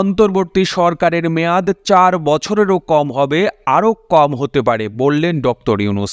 অন্তর্বর্তী সরকারের মেয়াদ চার বছরেরও কম হবে, আরও কম হতে পারে, বললেন ডক্টর ইউনুস।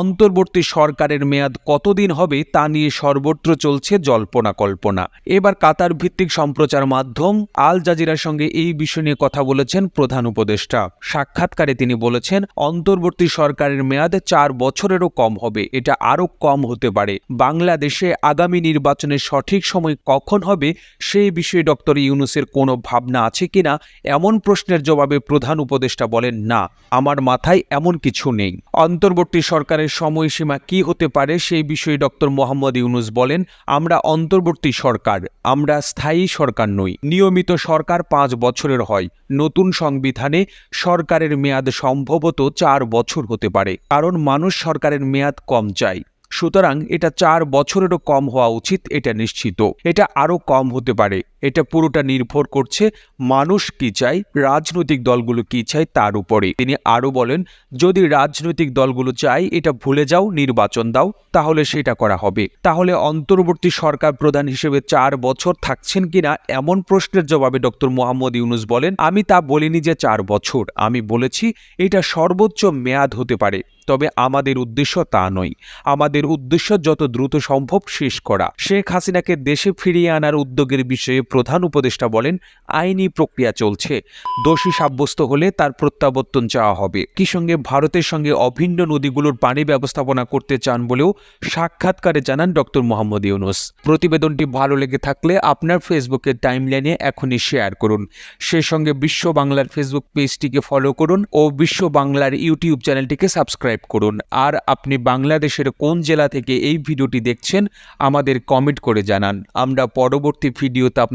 অন্তর্বর্তী সরকারের মেয়াদ কতদিন হবে তা নিয়ে সর্বত্র চলছে জল্পনা কল্পনা এবার কাতার ভিত্তিক সম্প্রচার মাধ্যম আল জাজিরার সঙ্গে এই বিষয় নিয়ে কথা বলেছেন প্রধান উপদেষ্টা। সাক্ষাৎকারে তিনি বলেছেন, অন্তর্বর্তী সরকারের মেয়াদ চার বছরেরও কম হবে, এটা আরও কম হতে পারে। বাংলাদেশে আগামী নির্বাচনের সঠিক সময় কখন হবে, সেই বিষয়ে ডক্টর ইউনুসের কোনো ভাবনা আছে কিনা এমন প্রশ্নের জবাবে প্রধান উপদেষ্টা বলেন, না, আমার মাথায় এমন কিছু নেই। অন্তর্বর্তী সরকারের সময়সীমা কি হতে পারে সেই বিষয়ে ডক্টর মোহাম্মদ ইউনুস বলেন, আমরা অন্তর্বর্তী সরকার, আমরা স্থায়ী সরকার নই। নিয়মিত সরকার পাঁচ বছরের হয়। নতুন সংবিধানে সরকারের মেয়াদ সম্ভবত চার বছর হতে পারে, কারণ মানুষ সরকারের মেয়াদ কম চায়। সুতরাং এটা চার বছরেরও কম হওয়া উচিত, এটা নিশ্চিত। এটা আরও কম হতে পারে। এটা পুরোটা নির্ভর করছে মানুষ কি চায়, রাজনৈতিক দলগুলো কি চায় তার উপরে। তিনি আরও বলেন, যদি রাজনৈতিক দলগুলো চায়, এটা ভুলে যাও, নির্বাচন দাও, তাহলে সেটা করা হবে। তাহলে অন্তর্বর্তী সরকার প্রধান হিসেবে চার বছর থাকছেন কিনা, এমন প্রশ্নের জবাবে ডক্টর মোহাম্মদ ইউনুস বলেন, আমি তা বলিনি যে চার বছর। আমি বলেছি, এটা সর্বোচ্চ মেয়াদ হতে পারে। তবে আমাদের উদ্দেশ্য তা নয়। আমাদের উদ্দেশ্য যত দ্রুত সম্ভব শেষ করা। শেখ হাসিনাকে দেশে ফিরিয়ে আনার উদ্যোগের বিষয়ে প্রধান উপদেষ্টা বলেন, আইনি প্রক্রিয়া চলছে। দোষী সাব্যস্ত হলে তার প্রত্যাবর্তন চাওয়া হবে। কি সঙ্গে ভারতের সঙ্গে অভিন্ন নদীগুলোর পানি ব্যবস্থাপনা করতে চান বলেও সাক্ষাৎকারে জানান ডক্টর মোহাম্মদ ইউনুস। প্রতিবেদনটি ভালো লেগে থাকলে আপনার ফেসবুকের টাইমলাইনে এখনই শেয়ার করুন। সে সঙ্গে বিশ্ব বাংলার ফেসবুক পেজটিকে ফলো করুন ও বিশ্ব বাংলার ইউটিউব চ্যানেলটিকে সাবস্ক্রাইব করুন। আর আপনি বাংলাদেশের কোন জেলা থেকে এই ভিডিওটি দেখছেন, আমাদের কমেন্ট করে জানান। আমরা পরবর্তী ভিডিওতে